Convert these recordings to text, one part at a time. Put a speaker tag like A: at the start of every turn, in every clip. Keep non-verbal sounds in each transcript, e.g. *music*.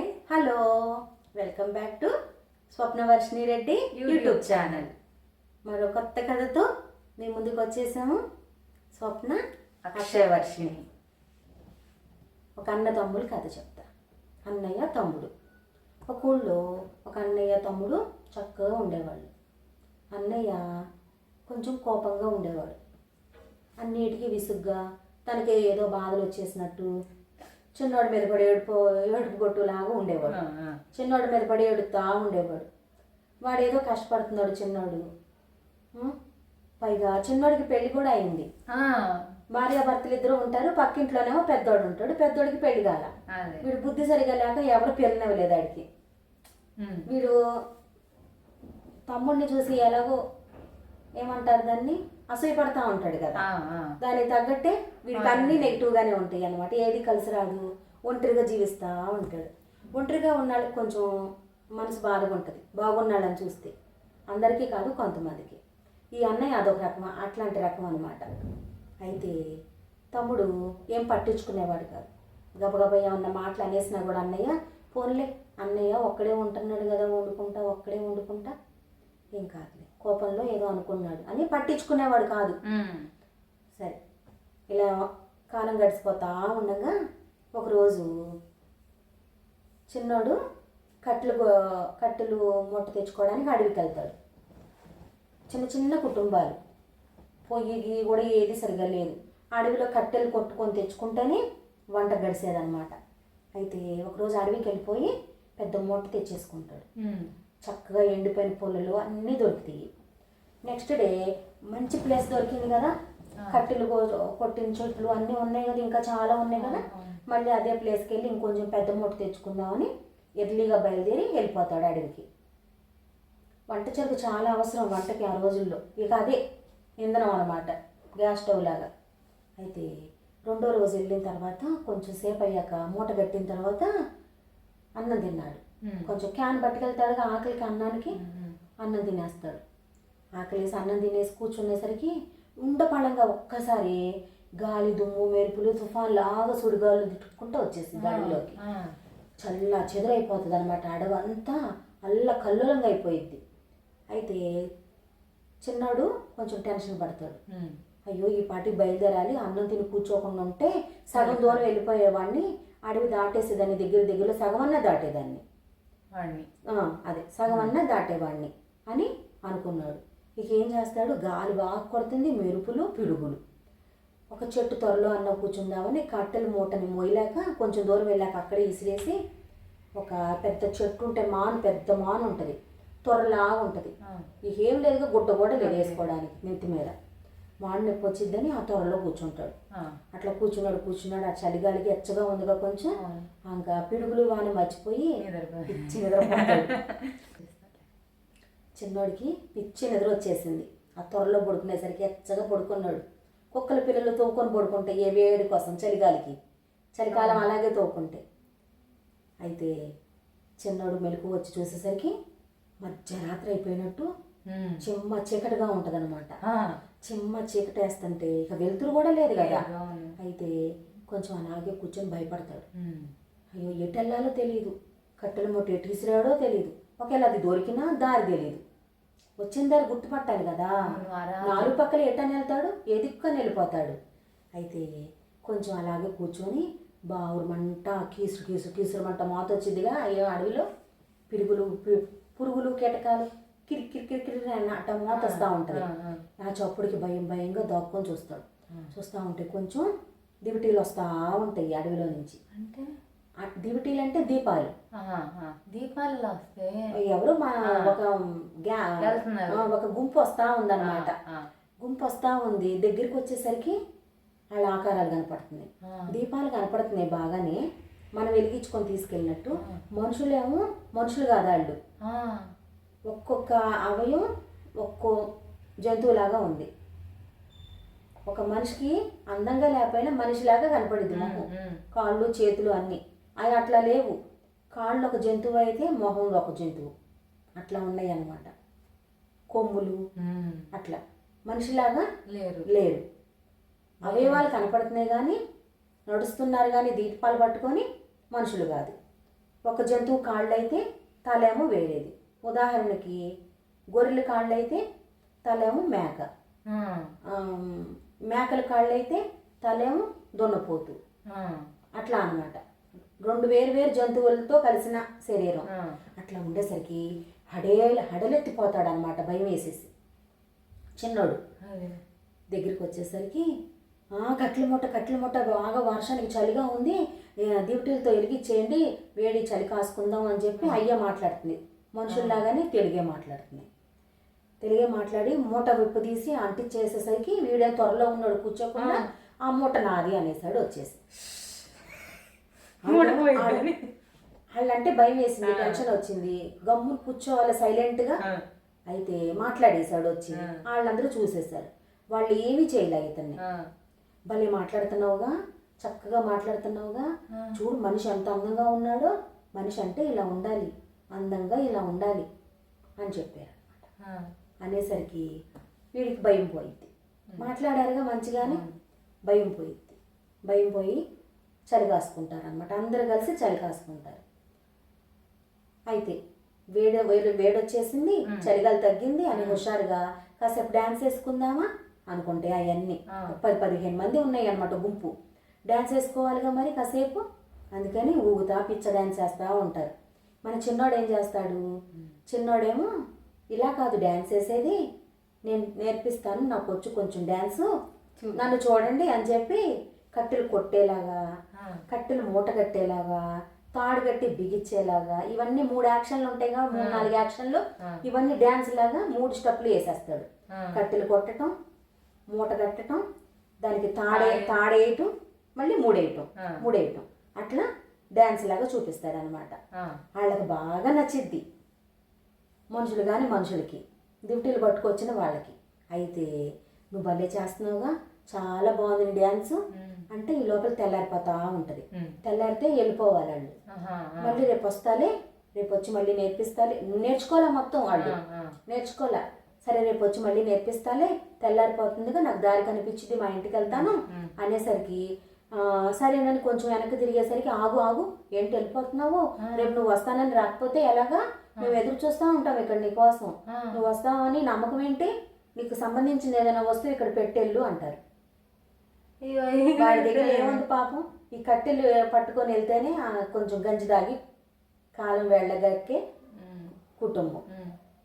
A: Hi
B: hello. Welcome back to Swapnavarshini Reddy YouTube channel. మరో కొత్త కథతో మీ ముందుకు వచ్చేసాము. స్వప్న అక్షయవర్షిణి ఒక అన్న తమ్ముడు కథ చెప్తా. అన్నయ్య తమ్ముడు. ఒక ఊళ్ళో ఒక అన్నయ్య తమ్ముడు చక్కగా ఉండేవాళ్ళు. అన్నయ్య కొంచెం కోపంగా ఉండేవాడు. అన్నిటికీ విసుగ్గా తనకి ఏదో బాధలు వచ్చేసినట్టు చిన్నోడి మీద పడి ఏడుపు ఏడుపు కొట్టులాగా ఉండేవాడు. చిన్నోడి మీద పడి ఏడుతా ఉండేవాడు. వాడు ఏదో కష్టపడుతున్నాడు చిన్నోడు? పైగా చిన్నోడికి పెళ్ళి కూడా అయింది. భార్య భర్తలు ఇద్దరు ఉంటారు పక్కింట్లోనేమో పెద్దోడు ఉంటాడు పెద్దోడికి పెళ్ళి కాల. వీడు బుద్ధి సరిగా లేక ఎవరు పిల్లనివ్వలేదు ఆడికి. వీడు తమ్ముడిని చూసి ఎలాగో ఏమంటారు దాన్ని? అసూయ పడతా ఉంటాడు కదా. దానికి తగ్గట్టే వీడికి అన్ని నెగిటివ్ గానే ఉంటాయి అనమాట ఏది కలిసి రాదు ఒంటరిగా జీవిస్తా ఉంటాడు. ఒంటరిగా ఉన్నాళ్ళకి కొంచెం మనసు బాధగా ఉంటుంది. బాగున్నాళ్ళని చూస్తే అందరికీ కాదు కొంతమందికి. ఈ అన్నయ్య అదొక రకం అట్లాంటి రకం అనమాట అయితే తమ్ముడు ఏం పట్టించుకునేవాడు కాదు. గబగబా ఏమన్నా మాటలు అనేసినా కూడా అన్నయ్య పోన్లే. అన్నయ్య ఒక్కడే ఉంటున్నాడు కదా వండుకుంటా ఒక్కడే వండుకుంటా. ఏం కాదులే. కోపంలో ఏదో అనుకున్నాడు. అని పట్టించుకునేవాడు కాదు. సరే. ఇలా కాలం గడిచిపోతా ఉండగా ఒకరోజు చిన్నోడు కట్టెలు కట్టెలు మూట తెచ్చుకోవడానికి అడవికి వెళ్తాడు. చిన్న చిన్న కుటుంబాలు. పొయ్యి కూడా ఏది సరిగా లేదు. అడవిలో కట్టెలు కొట్టుకొని తెచ్చుకుంటేనే వంట గడిచేదన్నమాట అయితే ఒకరోజు అడవికి వెళ్ళిపోయి పెద్ద మూట తెచ్చేసుకుంటాడు. చక్కగా ఎండిపోయిన పుల్లలు అన్నీ దొరుకుతాయి. నెక్స్ట్ డే మంచి ప్లేస్ దొరికింది కదా? కట్టెలు కొట్టిన చెట్లు అన్నీ ఉన్నాయి కదా ఇంకా చాలా ఉన్నాయి కదా? మళ్ళీ అదే ప్లేస్కి వెళ్ళి ఇంకొంచెం పెద్ద మూట తెచ్చుకుందామని ఎర్లీగా బయలుదేరి వెళ్ళిపోతాడు అడవికి. వంట చెరుకు చాలా అవసరం వంటకి ఆ రోజుల్లో. ఇక అదే ఇంధనం అనమాట గ్యాస్ స్టవ్ లాగా. అయితే రెండో రోజు వెళ్ళిన తర్వాత కొంచెం సేపు అయ్యాక మూట కట్టిన తర్వాత అన్నం తిన్నాడు. కొంచెం క్యాన్ పట్టుకెళ్తాడు కదా ఆకలికి అన్నానికి
A: ఉమ్.
B: అన్నం తినేస్తాడు. ఆకలేసి అన్నం తినేసి కూర్చునేసరికి ఉండపళంగా ఒక్కసారి గాలి దుమ్ము మెరుపులు తుఫాన్ లాగా సుడిగాలు తిట్టుకుంటూ వచ్చేసింది అడవిలోకి. చల్ల చెదురైపోతుంది అనమాట అడవి అంతా అల్ల కల్లోలంగా అయిపోయింది అయితే చిన్నాడు కొంచెం టెన్షన్ పడతాడు. అయ్యో ఈ పాటికి బయలుదేరాలి అన్నం తిని కూర్చోకుండా ఉంటే సగం దూరం వెళ్ళిపోయేవాడిని అడవి దాటేసేదాన్ని దగ్గర దగ్గరలో సగం అన్నా దాటేదాన్ని. అదే. సగం అన్నా దాటేవాడిని అని అనుకున్నాడు. ఇక ఏం చేస్తాడు? గాలి బాగా కొడుతుంది మెరుపులు పిడుగులు. ఒక చెట్టు త్వరలో అన్న కూర్చుందామని కట్టెల మూటని మోయలేక కొంచెం దూరం వెళ్ళాక అక్కడే ఇసిరేసి ఒక పెద్ద చెట్టు ఉంటే మాను పెద్ద మాను ఉంటుంది. త్వరలాగా ఉంటుంది. ఇక ఏం లేదుగా గుడ్డ కూడా లేదు వేసుకోవడానికి నెత్తి మీద. మాడు నొప్పి వచ్చిద్దని ఆ త్వరలో కూర్చుంటాడు. అట్లా కూర్చున్నాడు కూర్చున్నాడు. ఆ చలిగాలికి ఎచ్చగా ఉందిగా కొంచెం. ఇంకా పిడుగులు వాన మర్చిపోయి పిచ్చి నిద్రపోతాడు. చిన్నోడికి పిచ్చి నిద్ర వచ్చేసింది. ఆ త్వరలో పడుకునేసరికి ఎచ్చగా పడుకున్నాడు. కుక్కల పిల్లలు తోకొని పడుకుంటాయి ఏ వేడి కోసం చలిగాలికి చలికాలం అలాగే తోకుంటాయి అయితే చిన్నోడు మెలకు వచ్చి చూసేసరికి మధ్యరాత్రి అయిపోయినట్టు. చిమ్మ చీకటిగా ఉంటుందన్నమాట.
A: ఆ.
B: చిమ్మ చీకటి వేస్తుంటే ఇక వెలుతురు కూడా లేదు కదా. అయితే కొంచెం అలాగే కూర్చొని భయపడతాడు. అయ్యో ఎటు వెళ్ళాలో తెలియదు కట్టెల మూట ఎటు విసిరాడో తెలియదు ఒకవేళ అది దొరికినా దారి తెలియదు వచ్చిన దారి గుర్తుపట్టాలి కదా. నాలుగు పక్కల ఎట్టని వెళ్తాడు ఏ దిక్కుని వెళ్ళిపోతాడు అయితే కొంచెం అలాగే కూర్చొని బావురు మంట కీసురు కీసురు కీసురు మంట మాత వచ్చిందిగా ఏ అడవిలో పిరుగులు పురుగులు కీటకాలు. కిరి కిరి కిరి కిరి అని ఉంటుంది.
A: ఆ,
B: చప్పుడుకి భయం భయంగా దాక్కొని చూస్తాడు. చూస్తూ ఉంటే కొంచెం దివిటీలు వస్తూ ఉంటాయి అడవిలో నుంచి.
A: అంటే?
B: దివిటీలు అంటే దీపాలు.
A: దీపాలలో వస్తే
B: ఎవరు మా ఒక గ్యా ఒక గుంపు వస్తూ ఉందన్నమాట. గుంపు వస్తూ ఉంది. దగ్గరికి వచ్చేసరికి వాళ్ళ ఆకారాలు కనపడుతున్నాయి.
A: ఆ.
B: దీపాలు కనపడుతున్నాయి బాగానే. మనం వెలిగించుకొని తీసుకెళ్ళినట్టు. మనుషులేమో మనుషులు కాదు వాళ్ళు?
A: ఆ.
B: ఒక్కొక్క అవయం ఒక్కో జంతువులాగా ఉంది. ఒక మనిషికి అందంగా లేకపోయినా మనిషిలాగా కనపడింది మొహం. కాళ్ళు చేతులు అన్నీ. అవి అట్లా లేవు. కాళ్ళు ఒక జంతువు అయితే మొహం ఒక జంతువు. అట్లా ఉన్నాయి అన్నమాట కొమ్ములు. అట్లా. మనిషిలాగా
A: లేరు.
B: లేరు. అవయవాలు కనపడుతున్నాయి కానీ నడుస్తున్నారు కానీ దీపాలు పట్టుకొని మనుషులు కాదు. ఒక జంతువు కాళ్ళు అయితే తలేమో వేరేది ఉదాహరణకి గొర్రెల కాళ్ళు అయితే తలేమో మేక. మేకల కాళ్ళు అయితే తలేమో దున్నపోతు. అట్లా అన్నమాట. రెండు వేరు వేరు జంతువులతో కలిసిన శరీరం. అట్లా ఉండేసరికి హడే హడలెత్తిపోతాడు అనమాట భయం వేసేసి. చిన్నోడు. దగ్గరికి వచ్చేసరికి "ఆ, కట్ల మూట కట్ల మూట బాగా వర్షానికి చలిగా ఉంది. ఏ, డ్యూటీలతో వెలిగించేయండి వేడి చలి కాసుకుందాం అని చెప్పి అయ్య మాట్లాడుతుంది. మనుషుల్లాగానే తెలుగే మాట్లాడుతుంది. తెలుగే మాట్లాడి మూట విప్పు తీసి అంటించేసేసరికి వీడే త్వరలో ఉన్నాడు కూర్చోకుండా ఆ. మూట నాది అనేసాడు వచ్చేసి. వాళ్ళంటే భయం వేసింది టెన్షన్ వచ్చింది. గమ్మున కూర్చోవాలి సైలెంట్గా. అయితే మాట్లాడేశాడు వచ్చి. వాళ్ళందరూ చూసేశారు. వాళ్ళు ఏమీ చేయలే ఇతన్ని. భలే మాట్లాడుతున్నావుగా చక్కగా మాట్లాడుతున్నావుగా. చూడు మనిషి ఎంత అందంగా ఉన్నాడో మనిషి అంటే ఇలా ఉండాలి. అందంగా ఇలా ఉండాలి అని చెప్పారు. అనేసరికి వీడికి భయం పోయింది. మాట్లాడారుగా మంచిగానే? భయం పోయింది. భయం పోయి చలి కాసుకుంటారు అనమాట అందరు కలిసి చలి కాసుకుంటారు. అయితే వేడి వేడి వేడొచ్చేసింది చలిగాలి తగ్గింది అని హుషారుగా కాసేపు డ్యాన్స్ వేసుకుందామా అనుకుంటే అవన్నీ. పది పదిహేను మంది ఉన్నాయి అనమాట గుంపు. డ్యాన్స్ వేసుకోవాలిగా మరి కాసేపు? అందుకని ఊగుతా పిచ్చ డ్యాన్స్ చేస్తూ ఉంటారు. మన చిన్నోడు ఏం చేస్తాడు చిన్నోడేమో ఇలా కాదు డ్యాన్స్ వేసేది నేను నేర్పిస్తాను నాకు వచ్చి కొంచెం డ్యాన్సు నన్ను చూడండి అని చెప్పి కట్టెలు కొట్టేలాగా. కట్టెలు మూట కట్టేలాగా తాడు కట్టి బిగించేలాగా ఇవన్నీ మూడు యాక్షన్లు ఉంటాయిగా మూడు నాలుగు యాక్షన్లు. ఇవన్నీ డ్యాన్స్ లాగా మూడు స్టెప్లు వేసేస్తాడు. కట్టెలు కొట్టడం మూట కట్టడం దానికి తాడే తాడేయటం మళ్ళీ మూడేయటం. మూడేయటం. అట్లా డ్యాన్స్ లాగా చూపిస్తాడు అనమాట
A: ఆ,
B: వాళ్ళకి బాగా నచ్చిద్ది. మనుషులు కానీ మనుషులకి. డ్యూటీలు పట్టుకొచ్చిన వాళ్ళకి. అయితే నువ్వు భలే చేస్తున్నావుగా. చాలా బాగుంది డ్యాన్స్ అంటే ఈ లోపల తెల్లారిపోతా ఉంటుంది. తెల్లారితే వెళ్ళిపోవాలి వాళ్ళు. మళ్ళీ రేపు వస్తాలే. రేపు వచ్చి మళ్ళీ నేర్పిస్తాలే. నువ్వు నేర్చుకోవాలా మొత్తం వాళ్ళు. నేర్చుకోవాలా? సరే రేపు వచ్చి మళ్ళీ నేర్పిస్తాలే. తెల్లారిపోతుందిగా. నాకు దారి కనిపించింది. మా ఇంటికి వెళ్తాను. అనేసరికి సరేనని కొంచెం వెనక్కి తిరిగేసరికి ఆగు ఆగు ఏంటి వెళ్ళిపోతున్నావు? రేపు నువ్వు వస్తానని రాకపోతే ఎలాగా? మేము ఎదురు చూస్తూ ఉంటాం ఇక్కడ నీకోసం. నువ్వు వస్తావని నమ్మకం ఏంటి? నీకు సంబంధించిన ఏదైనా వస్తువు ఇక్కడ పెట్టెళ్ళు అంటారు. వాడి దగ్గర ఏముంది పాపం? ఈ కట్టెలు పట్టుకొని వెళ్తేనే కొంచెం గంజి దాగి కాలం వెళ్ళగక్కే కుటుంబం.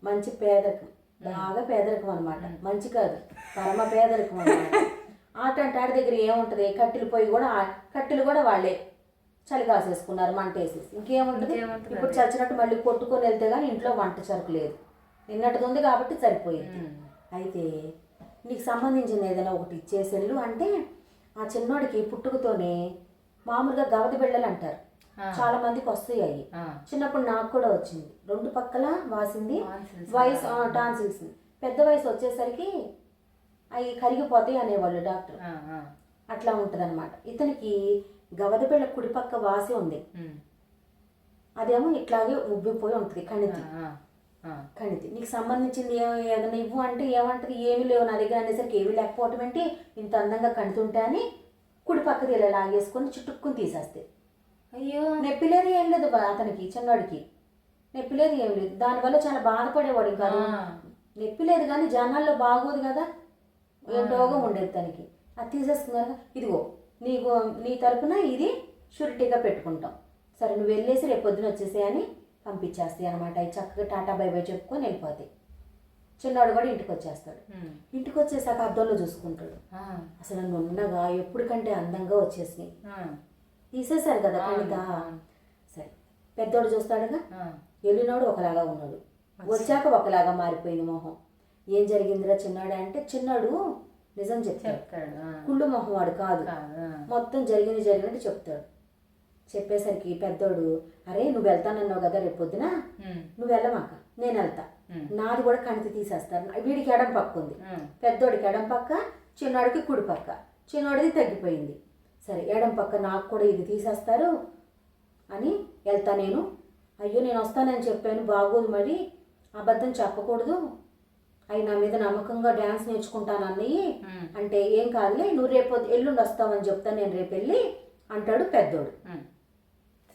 B: మంచి పేదరికం. బాగా పేదరికం అనమాట మంచి కాదు. పరమ పేదరికం అనమాట *laughs* ఆటంటే ఆడి దగ్గర ఏముంటది? కట్టెలు పోయి కూడా కట్టెలు కూడా వాళ్ళే చలి కాసేసుకున్నారు మంట వేసేసి ఇంకేముంటది ఇప్పుడు చచ్చినట్టు మళ్ళీ కొట్టుకొని వెళ్తే కానీ ఇంట్లో వంట సరుకు లేదు. నిన్నటిది ఉంది కాబట్టి సరిపోయింది. అయితే నీకు సంబంధించిన ఏదైనా ఒకటి ఇచ్చేసెళ్ళు అంటే ఆ చిన్నోడికి పుట్టుకతోనే మామూలుగా గవద బిళ్ళలు అంటారు. చాలా మందికి వస్తాయి అవి. చిన్నప్పుడు నాకు కూడా వచ్చింది. రెండు పక్కల వాసింది. వయసు టాన్సిల్స్. పెద్ద వయసు వచ్చేసరికి అవి కరిగిపోతాయి అనేవాళ్ళు డాక్టర్. అట్లా ఉంటుంది ఇతనికి గవద బిళ్ళ కుడి పక్క వాసి ఉంది. అదేమో ఇట్లాగే ఉబ్బిపోయి ఉంటుంది కణితి. కణితి. నీకు సంబంధించింది ఏదైనా ఇవ్వు అంటే ఏమంటది? ఏమీ లేవు నా దగ్గర అనేసరికి ఏమీ లేకపోవటం ఏంటి? ఇంత అందంగా కణితుంటే అని కుడి పక్కది ఇలా లాగేసుకొని చుట్టుక్కుని తీసేస్తే.
A: అయ్యో.
B: నొప్పి లేదు ఏం లేదు అతనికి చిన్నవాడికి నొప్పి లేదు ఏం లేదు. దానివల్ల చాలా బాధపడేవాడు ఇంకా.
A: ఆ.
B: నొప్పి లేదు కానీ జనాల్లో బాగోదు కదా. ఏంటోగా ఉండేది తనకి. అది తీసేస్తున్నారు ఇదిగో నీకు నీ తరపున ఇది షూరిటీగా పెట్టుకుంటాం. సరే నువ్వు వెళ్ళేసి రేపు పొద్దున వచ్చేసేయని పంపించేస్తాయి అనమాట అవి చక్కగా టాటా బై బై చెప్పుకొని వెళ్ళిపోతాయి. చిన్నవాడు కూడా ఇంటికి వచ్చేస్తాడు. ఇంటికి వచ్చేసాక అద్దంలో చూసుకుంటాడు. అసలు నున్నగా ఎప్పుడు కంటే అందంగా వచ్చేసినాయి. తీసేశారు కదా కవిత. సరే పెద్దోడు చూస్తాడుగా. వెళ్ళినోడు ఒకలాగా ఉన్నాడు. వచ్చాక ఒకలాగా మారిపోయింది మొహం. ఏం జరిగిందిరా చిన్నాడు అంటే చిన్నాడు నిజం చెప్తాడు. కుళ్ళు మొహం వాడు కాదు మొత్తం జరిగింది జరిగినట్టు చెప్తాడు. చెప్పేసరికి పెద్దోడు అరే నువ్వు వెళ్తానన్నావు కదా రేపు పొద్దున? నువ్వు వెళ్ళమాక నేను వెళ్తా. నాది కూడా కణితి తీసేస్తాను వీడికి ఎడం పక్క ఉంది. పెద్దోడికి ఎడం పక్క చిన్నోడికి కుడి పక్క. చిన్నోడిది తగ్గిపోయింది. సరే ఎడం పక్క నాకు కూడా ఇది తీసేస్తారు అని వెళ్తా నేను. అయ్యో నేను వస్తానని చెప్పాను. బాగోదు మరి. అబద్ధం చెప్పకూడదు. అవి నా మీద నమ్మకంగా డ్యాన్స్ నేర్చుకుంటాను అన్నయ్యి
A: ఉమ్,
B: అంటే ఏం కాదులే నువ్వు రేపు ఎల్లుండి వస్తావని చెప్తాను నేను రేపు వెళ్ళి అంటాడు పెద్దోడు.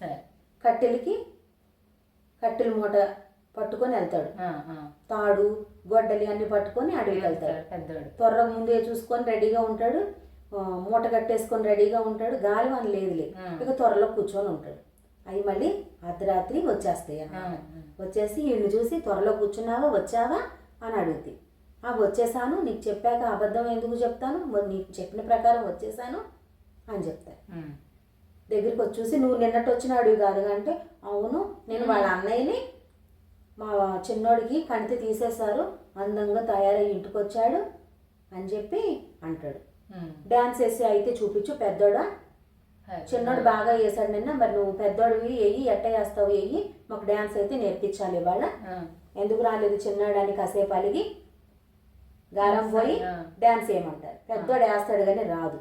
A: సరే.
B: కట్టెలకి కట్టెల మూట పట్టుకొని వెళ్తాడు. తాడు గొడ్డలి అన్ని పట్టుకొని అడవికి వెళ్తాడు.
A: పెద్దోడు.
B: త్వరగా ముందే చూసుకొని రెడీగా ఉంటాడు. మూట కట్టేసుకొని రెడీగా ఉంటాడు. గాలి అని లేదులే. ఇక త్వరలో కూర్చొని ఉంటాడు. అవి మళ్ళీ అర్ధరాత్రి వచ్చేస్తాయి. వచ్చేసి వీళ్ళు చూసి త్వరలో కూర్చున్నావా వచ్చావా? అని అడుగుతాయి ఆ వచ్చేసాను నీకు చెప్పాక అబద్ధం ఎందుకు చెప్తాను నీకు చెప్పిన ప్రకారం వచ్చేసాను అని చెప్తాను. దగ్గరికి వచ్చి చూసి నువ్వు నిన్నట్టు వచ్చిన అడుగు కాదు అంటే అవును నేను వాళ్ళ అన్నయ్యని మా చిన్నోడికి కణితి తీసేశారు అందంగా తయారై ఇంటికి వచ్చాడు అని చెప్పి అంటాడు. డ్యాన్స్ వేసి అయితే చూపించు పెద్దోడా చిన్నోడు బాగా వేసాడు నిన్న మరి నువ్వు పెద్దోడివి వెయ్యి ఎట్ట వేస్తావు వెయ్యి మాకు డ్యాన్స్ అయితే నేర్పించాలి ఇవాళ
A: ఆ.
B: ఎందుకు రాలేదు చిన్నోడని కాసేపు అలిగి గారం పోయి
A: ఆ.
B: డాన్స్ వేయమంటారు పెద్దోడు వేస్తాడు కానీ రాదు.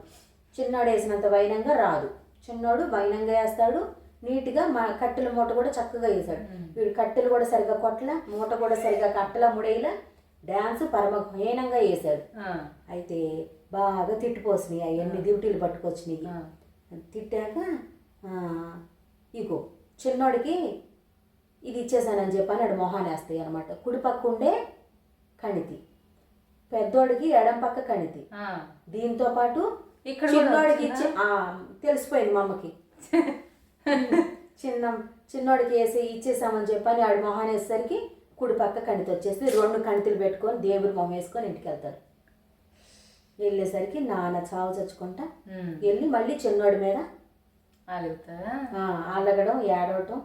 B: చిన్నోడు వేసినంత వైనంగా రాదు. చిన్నోడు వైనంగా వేస్తాడు. నీట్గా మా కట్టెల మూట కూడా చక్కగా వేసాడు.
A: ఉమ్.
B: వీడు కట్టెలు కూడా సరిగా కొట్టల మూట కూడా సరిగా కట్టల ముడేలా డాన్స్ పరమ హీనంగా వేసాడు. అయితే బాగా తిట్టిపోసినాయి అవన్నీ డ్యూటీలు పట్టుకొచ్చినాయి. తిట్టాక ఇగో చిన్నోడికి ఇది ఇచ్చేసానని ఆడు మొహాన్ని వేస్తాయి అనమాట కుడి పక్క ఉండే కణితి పెద్దోడికి ఎడం పక్క కణితి. దీంతో పాటు
A: ఇక్కడ కూడా
B: చిన్నోడికి? ఇచ్చి తెలిసిపోయింది మా అమ్మకి చిన్న చిన్నోడికి వేసి ఇచ్చేసామని చెప్పని ఆడు మొహాన్ని వేసేసరికి కుడి పక్క కణితి వచ్చేసి రెండు కణితులు పెట్టుకొని దేవుడి మొహం వేసుకొని ఇంటికి వెళ్తారు వెళ్ళేసరికి నాన్న చావు చచ్చుకుంటా. వెళ్ళి మళ్ళీ చిన్నోడి మీద అలగడం ఏడవటం.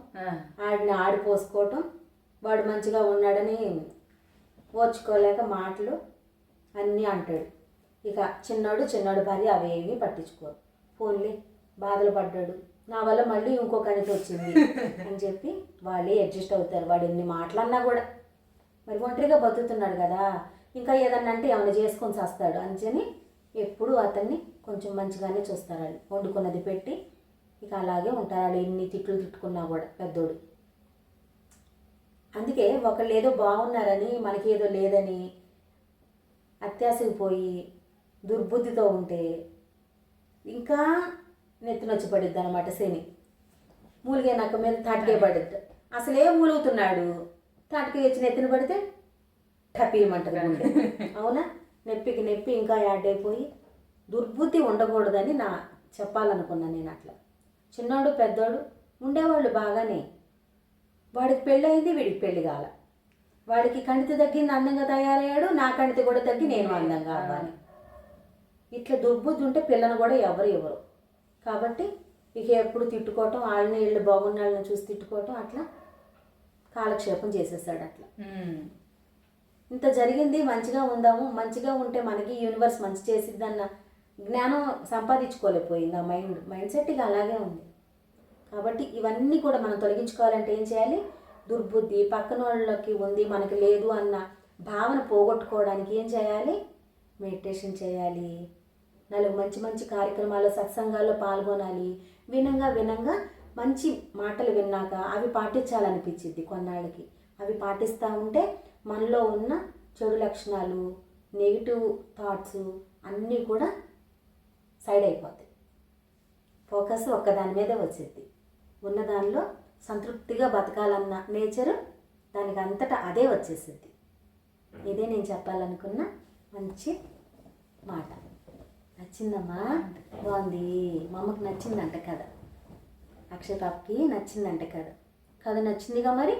B: ఆడిని ఆడిపోసుకోవటం వాడు మంచిగా ఉన్నాడని ఓర్చుకోలేక మాటలు అన్నీ అంటాడు. ఇక చిన్నోడు చిన్నోడు భార్య అవేమీ పట్టించుకోరు. ఫోన్లే బాధలు పడ్డాడు. నా వల్ల మళ్ళీ ఇంకో కణితి వచ్చింది అని చెప్పి వాళ్ళే అడ్జస్ట్ అవుతారు. వాడు ఎన్ని మాటలన్నా కూడా. మరి ఒంటరిగా బతుకుతున్నాడు కదా ఇంకా ఏదన్నా అంటే ఏమైనా చేసుకొని చేస్తాడు అంచని ఎప్పుడు అతన్ని కొంచెం మంచిగానే చూస్తారు వాళ్ళు. వండుకున్నది పెట్టి ఇక అలాగే ఉంటారు వాళ్ళు ఎన్ని తిట్లు తిట్టుకున్నా కూడా పెద్దోడు. అందుకే ఒకళ్ళు ఏదో బాగున్నారని మనకి ఏదో లేదని అత్యాశకు పోయి దుర్బుద్ధితో ఉంటే ఇంకా నెత్తినొచ్చి పడిద్ది అనమాట శని. మూలిగే నక్క మీద తాటికే పడిద్ది. అసలే మూలుగుతున్నాడు. తాటికి వచ్చి నెత్తిన పడితే టపీయమంటది గుండె. *laughs* అవునా? నొప్పికి నొప్పి ఇంకా యాడ్ అయిపోయి దుర్బుద్ధి ఉండకూడదని నా చెప్పాలనుకున్నా నేను అట్లా. చిన్నోడు పెద్దోడు ఉండేవాళ్ళు బాగానే. వాడికి పెళ్ళి అయింది వీడికి పెళ్ళి కాల. వాడికి కణితి తగ్గింది అందంగా తయారయ్యాడు నా కణితి కూడా తగ్గి నేను అందంగా అవ్వాలి. ఇట్లా దుర్బుద్ధి ఉంటే పిల్లను కూడా ఎవరు ఎవరు కాబట్టి ఇక ఎప్పుడు తిట్టుకోవటం వాళ్ళని వీళ్ళు బాగున్న వాళ్ళని చూసి తిట్టుకోవటం అట్లా కాలక్షేపం చేసేసాడు అట్లా. ఇంత జరిగింది మంచిగా ఉందాము మంచిగా ఉంటే మనకి యూనివర్స్ మంచి చేసిద్దన్న జ్ఞానం సంపాదించుకోలేకపోయింది. ఆ మైండ్ మైండ్ సెట్ ఇక అలాగే ఉంది. కాబట్టి ఇవన్నీ కూడా మనం తొలగించుకోవాలంటే ఏం చేయాలి? దుర్బుద్ధి పక్కన వాళ్ళకి ఉంది మనకి లేదు అన్న భావన పోగొట్టుకోవడానికి ఏం చేయాలి? మెడిటేషన్ చేయాలి. నాలుగు మంచి మంచి కార్యక్రమాల్లో సత్సంగాల్లో పాల్గొనాలి. వినంగా వినంగా మంచి మాటలు విన్నాక అవి పాటించాలనిపించింది కొన్నాళ్ళకి. అవి పాటిస్తూ ఉంటే మనలో ఉన్న చెడు లక్షణాలు నెగిటివ్ థాట్స్ అన్నీ కూడా సైడ్ అయిపోతాయి ఫోకస్ ఒక్కదాని మీదే వచ్చింది. ఉన్న దానిలో సంతృప్తిగా బతకాలన్న నేచర్ దానికి అంతటా అదే వచ్చేసింది. ఇదే నేను చెప్పాలనుకున్న మంచి మాట. నచ్చిందమ్మా? బాగుంది. మా అమ్మకి నచ్చిందంట కథ. అక్షయ్ పాపకి నచ్చిందంట కథ. కథ నచ్చిందిగా మరి?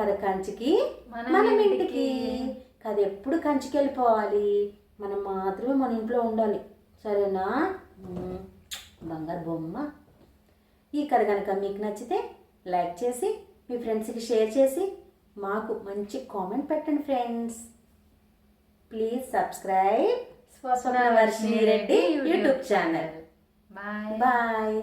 B: కథ కంచికి
A: మన ఇంటికి.
B: కథ ఎప్పుడు కంచికి వెళ్ళిపోవాలి మనం మాత్రమే మన ఇంట్లో ఉండాలి. సరేనా? బంగారు బొమ్మ. ఈ కథ కనుక మీకు నచ్చితే లైక్ చేసి మీ ఫ్రెండ్స్కి షేర్ చేసి మాకు మంచి కామెంట్ పెట్టండి friends. Please subscribe
A: Swapna Varshini Reddy YouTube channel. Bye.
B: Bye.